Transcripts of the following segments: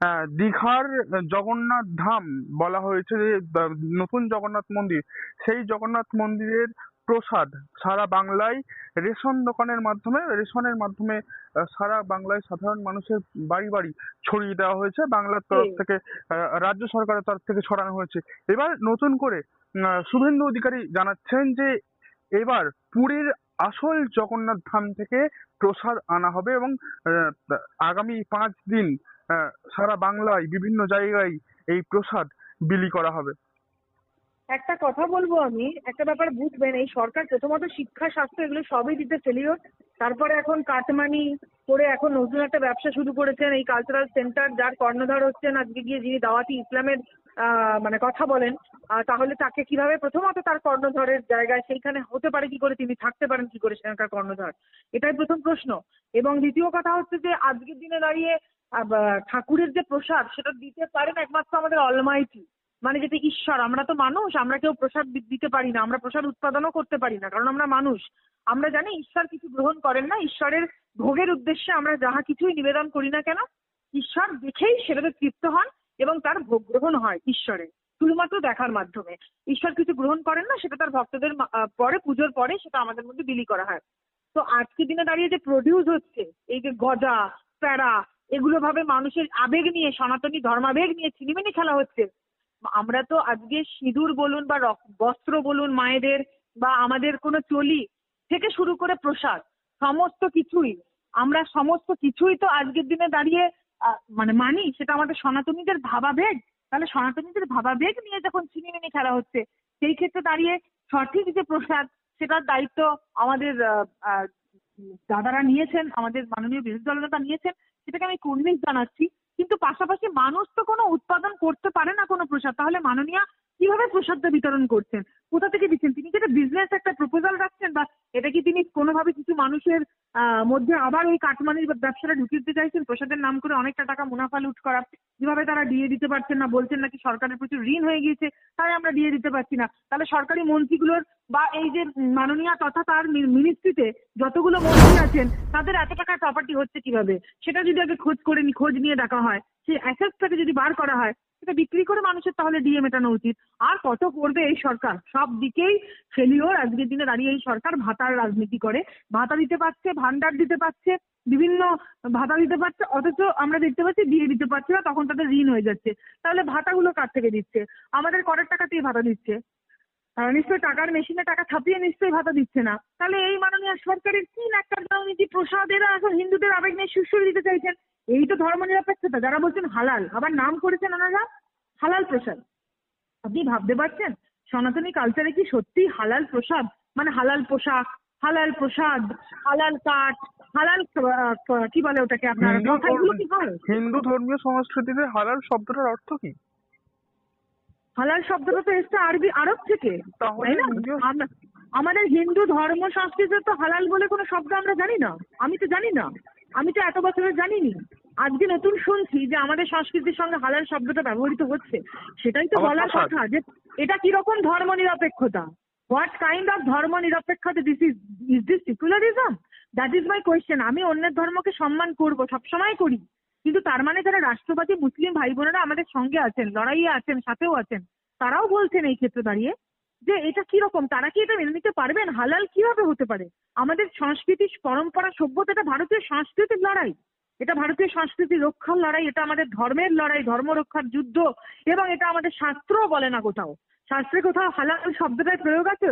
আহ, দীঘার জগন্নাথ ধাম বলা হয়েছে যে নতুন জগন্নাথ মন্দির। সেই জগন্নাথ মন্দিরের প্রসাদ সারা বাংলায় রেশন দোকানের মাধ্যমে রেশনের মাধ্যমে সারা বাংলায় সাধারণ মানুষের বাড়ি বাড়ি ছড়িয়ে দেওয়া হয়েছে। বাংলার তরফ থেকে আহ, রাজ্য সরকারের তরফ থেকে ছড়ানো হয়েছে। এবার নতুন করে আহ, শুভেন্দু অধিকারী জানাচ্ছেন যে এবার পুরীর আসল জগন্নাথ ধাম থেকে প্রসাদ আনা হবে এবং আগামী পাঁচ দিন সারা বাংলায় বিভিন্ন জায়গায় এই প্রসাদ বিলি করা হবে। একটা কথা বলব আমি, একটা ব্যাপার বুঝবেন, এই সরকার প্রথমত শিক্ষা, স্বাস্থ্য এগুলো সবই দিতে ফেলিওর তারপরে এখন কাটমানি করে এখন নতুন একটা ব্যবসা শুরু করেছেন, এই কালচারাল সেন্টার যার কর্ণধার হচ্ছেন, আজকে গিয়ে যিনি দাওয়াতি ইসলামের মানে কথা বলেন তাহলে তাকে কীভাবে প্রথমত তার কর্ণধরের জায়গায়, সেইখানে হতে পারে কি করে তিনি থাকতে পারেন, কি করে সেখানকার কর্ণধার? এটাই প্রথম প্রশ্ন। এবং দ্বিতীয় কথা হচ্ছে যে, আজকের দিনে দাঁড়িয়ে ঠাকুরের যে প্রসাদ, সেটা দিতে পারেন একমাত্র আমাদের অলমাইটি মানে যেটা ঈশ্বর, আমরা তো মানুষ, আমরা কেউ প্রসাদ দিতে পারি না, আমরা প্রসাদ উৎপাদনও করতে পারি না, কারণ আমরা মানুষ। আমরা জানি ঈশ্বর কিছু গ্রহণ করেন না, ঈশ্বরের ভোগের উদ্দেশ্যে আমরা যাহা কিছুই নিবেদন করি না কেন, ঈশ্বর দেখেই সেটাতে তৃপ্ত হন এবং তার ভোগ গ্রহণ হয় ঈশ্বরে, শুধুমাত্র দেখার মাধ্যমে। ঈশ্বর কিছু গ্রহণ করেন না, সেটা তার ভক্তদের পরে, পুজোর পরে, সেটা আমাদের মধ্যে বিলি করা হয়। তো আজকের দিনে দাঁড়িয়ে যে প্রডিউস হচ্ছে, এই যে গজা, প্যারা এগুলো ভাবে মানুষের আবেগ নিয়ে, সনাতনী ধর্মাবেগ নিয়ে ছিনিমিনি খেলা হচ্ছে। আমরা তো আজকে সিঁদুর বলুন বা বস্ত্র বলুন মায়েদের বা আমাদের কোনো চলি থেকে শুরু করে প্রসাদ, সমস্ত কিছুই। আমরা সমস্ত কিছুই তো আজকের দিনে দাঁড়িয়ে মানে মানি, সেটা আমাদের সনাতনীদের ভাবাবেগ। তাহলে সনাতনীদের ভাবাবেগ নিয়ে যখন ছিনিমিনি খেলা হচ্ছে, সেই ক্ষেত্রে দাঁড়িয়ে সঠিক যে প্রসাদ, সেটার দায়িত্ব আমাদের দাদারা নিয়েছেন, আমাদের মাননীয় বিরোধী দলনেতা নিয়েছেন সেটাকে আমি কুর্নিশ জানাচ্ছি, কিন্তু পাশাপাশি মানুষ তো কোনো উৎপাদন করতে পারে না কোনো প্রসাদ। তাহলে মাননীয়া কীভাবে প্রসাদটা বিতরণ করছেন? কোথা থেকে দিচ্ছেন? তিনি কি এটা বিজনেস একটা প্রপোজাল রাখছেন বা এটা কি তিনি কোনোভাবে কিছু মানুষের মধ্যে আবার ওই কাটমানির ব্যবসাটা ঢুকিয়ে দিতে চাইছেন। প্রসাদের নাম করে অনেকটা টাকা মুনাফা লুট করা। যেভাবে তারা দিয়ে দিতে পারছেন না, বলছেন নাকি সরকারের প্রচুর ঋণ হয়ে গিয়েছে, তাই আমরা দিয়ে দিতে পারছি না। তাহলে সরকারি মন্ত্রীগুলোর বা এই যে মাননীয়া তথা তার মিনিস্ট্রিতে যতগুলো মন্ত্রী আছেন, তাদের এত টাকার প্রপার্টি হচ্ছে কীভাবে? সেটা যদি আগে খোঁজ করে খোঁজ নিয়ে দেখা হয়। সেই অ্যাসেটটাকে যদি বার করা হয় সেটা বিক্রি করে মানুষের তাহলে ডিএ মেটানো উচিত। আর কত করবে এই সরকার? সব দিকেই ফেলিওর আজকের দিনে দাঁড়িয়ে এই সরকার ভাতার রাজনীতি করে। ভাতা দিতে পারছে ভান্ডার দিতে পারছে, বিভিন্ন ভাতা দিতে পারছে, অথচ আমরা দেখতে পাচ্ছি দিয়ে দিতে পারছে না, তখন তাদের ঋণ হয়ে যাচ্ছে। তাহলে ভাতাগুলো কার থেকে দিচ্ছে? আমাদের করের টাকাতেই ভাতা দিচ্ছে। নিশ্চয়ই টাকার মেশিনে টাকা ছাপিয়ে নিশ্চয়ই ভাতা দিচ্ছে না। তাহলে এই মাননীয় সরকারের কি একটা দুর্নীতি প্রসাদ এরা এখন হিন্দুদের আবেগ নিয়ে সুশ্রী দিতে চাইছেন? এই তো ধর্ম নিরপেক্ষতা যারা বলছেন হালাল আবার নাম করেছেন ওনারা? হালাল প্রসাদ। আপনি ভাবতে পারছেন? সনাতনী কালচারে কি সত্যি হালাল প্রসাদ? মানে হালাল পোশাক হালাল প্রসাদ হালাল কাঠ হালাল কি বলে ওটাকে আপনার? হয় হিন্দু ধর্মীয় সংস্কৃতিতে হালাল শব্দটার অর্থ কি? হালাল শব্দটা তো এসছে আরবি আরব থেকে তাই না? আমাদের হিন্দু ধর্ম সংস্কৃতিতে তো হালাল বলে কোনো শব্দ আমরা জানি না। আমি তো জানি না। আমি তো এত বছরে জানিনি। আজকে নতুন শুনছি যে আমাদের সংস্কৃতির সঙ্গে হালাল শব্দটা ব্যবহৃত হচ্ছে। সেটাই তো বলার কথা যে এটা কীরকম ধর্ম নিরপেক্ষতা হোয়াট কাইন্ড অফ ধর্ম নিরপেক্ষতা this is is this secularism that is my question আমি অন্যের ধর্মকে সম্মান করব সবসময় করি। কিন্তু তার মানে যারা রাষ্ট্রবাদী মুসলিম ভাই বোনেরা আমাদের সঙ্গে আছেন, লড়াইয়ে আছেন, সাথেও আছেন, তারাও বলছেন এই ক্ষেত্রে দাঁড়িয়ে যে এটা কীরকম তারা কি এটা মেনে নিতে পারবেন? হালাল কীভাবে হতে পারে? আমাদের সংস্কৃতি পরম্পরা সভ্যতা এটা ভারতীয় সংস্কৃতির লড়াই। এটা ভারতীয় সংস্কৃতি রক্ষার লড়াই, এটা আমাদের ধর্মের লড়াই, ধর্ম রক্ষার যুদ্ধ, এবং এটা আমাদের শাস্ত্রও বলে না কোথাও। শাস্ত্রে কোথাও হালাল শব্দটার প্রয়োগ আছে?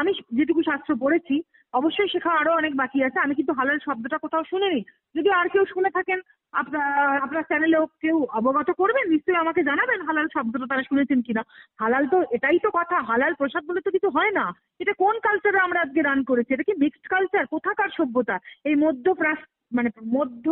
আমি যেটুকু শাস্ত্র পড়েছি, অবশ্যই শেখা আরও অনেক বাকি আছে। আমি কিন্তু হালাল শব্দটা কোথাও শুনিনি। যদি আর কেউ শুনে থাকেন আপনার আপনার চ্যানেলেও কেউ অবগত করবেন, নিশ্চয়ই আমাকে জানাবেন হালাল শব্দটা তারা শুনেছেন কিনা। হালাল তো এটাই তো কথা, হালাল প্রসাদ বলে তো কিছু হয় না। এটা কোন কালচারে আমরা আজকে রান করেছি? এটা কি মিক্সড কালচার কোথাকার সভ্যতা? এই মধ্য মানে মধ্য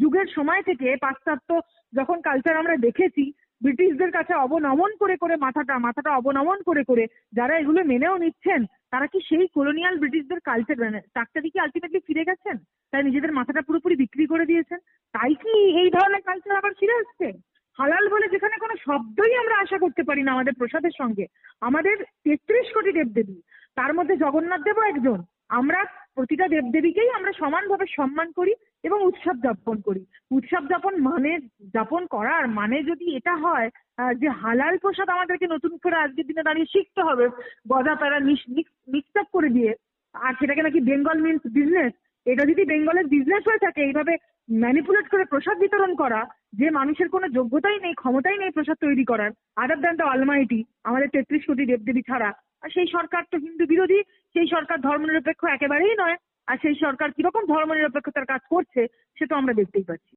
যুগের সময় থেকে পাশ্চাত্য যখন কালচার আমরা দেখেছি, ব্রিটিশদের কাছে অবনমন করে করে মাথাটা মাথাটা অবনমন করে করে যারা এগুলো মেনেও নিচ্ছেন তারা কি সেই কলোনিয়াল ব্রিটিশদের কালচার মানে ডাক্তারি কি আলটিমেটলি ফিরে গেছেন? তাই নিজেদের মাথাটা পুরোপুরি বিক্রি করে দিয়েছেন? তাই কি এই ধরনের কালচার আবার ফিরে আসছে? হালাল বলে যেখানে কোনো শব্দই আমরা আশা করতে পারি না আমাদের প্রসাদের সঙ্গে। আমাদের তেত্রিশ কোটি দেবদেবী, তার মধ্যে জগন্নাথ দেবও একজন। আমরা প্রতিটা দেবদেবীকেই আমরা সমানভাবে সম্মান করি এবং উৎসব যাপন করি। উৎসব যাপন মানে যাপন করার মানে যদি এটা হয় যে হালাল প্রসাদ আমাদেরকে নতুন করে আজকের দিনে দাঁড়িয়ে শিখতে হবে, গজা, প্যারা মিক্স আপ করে দিয়ে, আর সেটাকে নাকি বেঙ্গল মিন্স বিজনেস এটা যদি বেঙ্গলের বিজনেস হয়ে থাকে, এইভাবে ম্যানিপুলেট করে প্রসাদ বিতরণ করা যে মানুষের কোনো যোগ্যতাই নেই, ক্ষমতাই নেই প্রসাদ তৈরি করার। আদার দ্যান দ্য অলমাইটি আমাদের তেত্রিশ কোটি দেবদেবী ছাড়া। আর সেই সরকার তো হিন্দু বিরোধী, সেই সরকার ধর্মনিরপেক্ষ একেবারেই নয়। আর সেই সরকার কীরকম ধর্মনিরপেক্ষতার কাজ করছে, সে তো আমরা দেখতেই পাচ্ছি।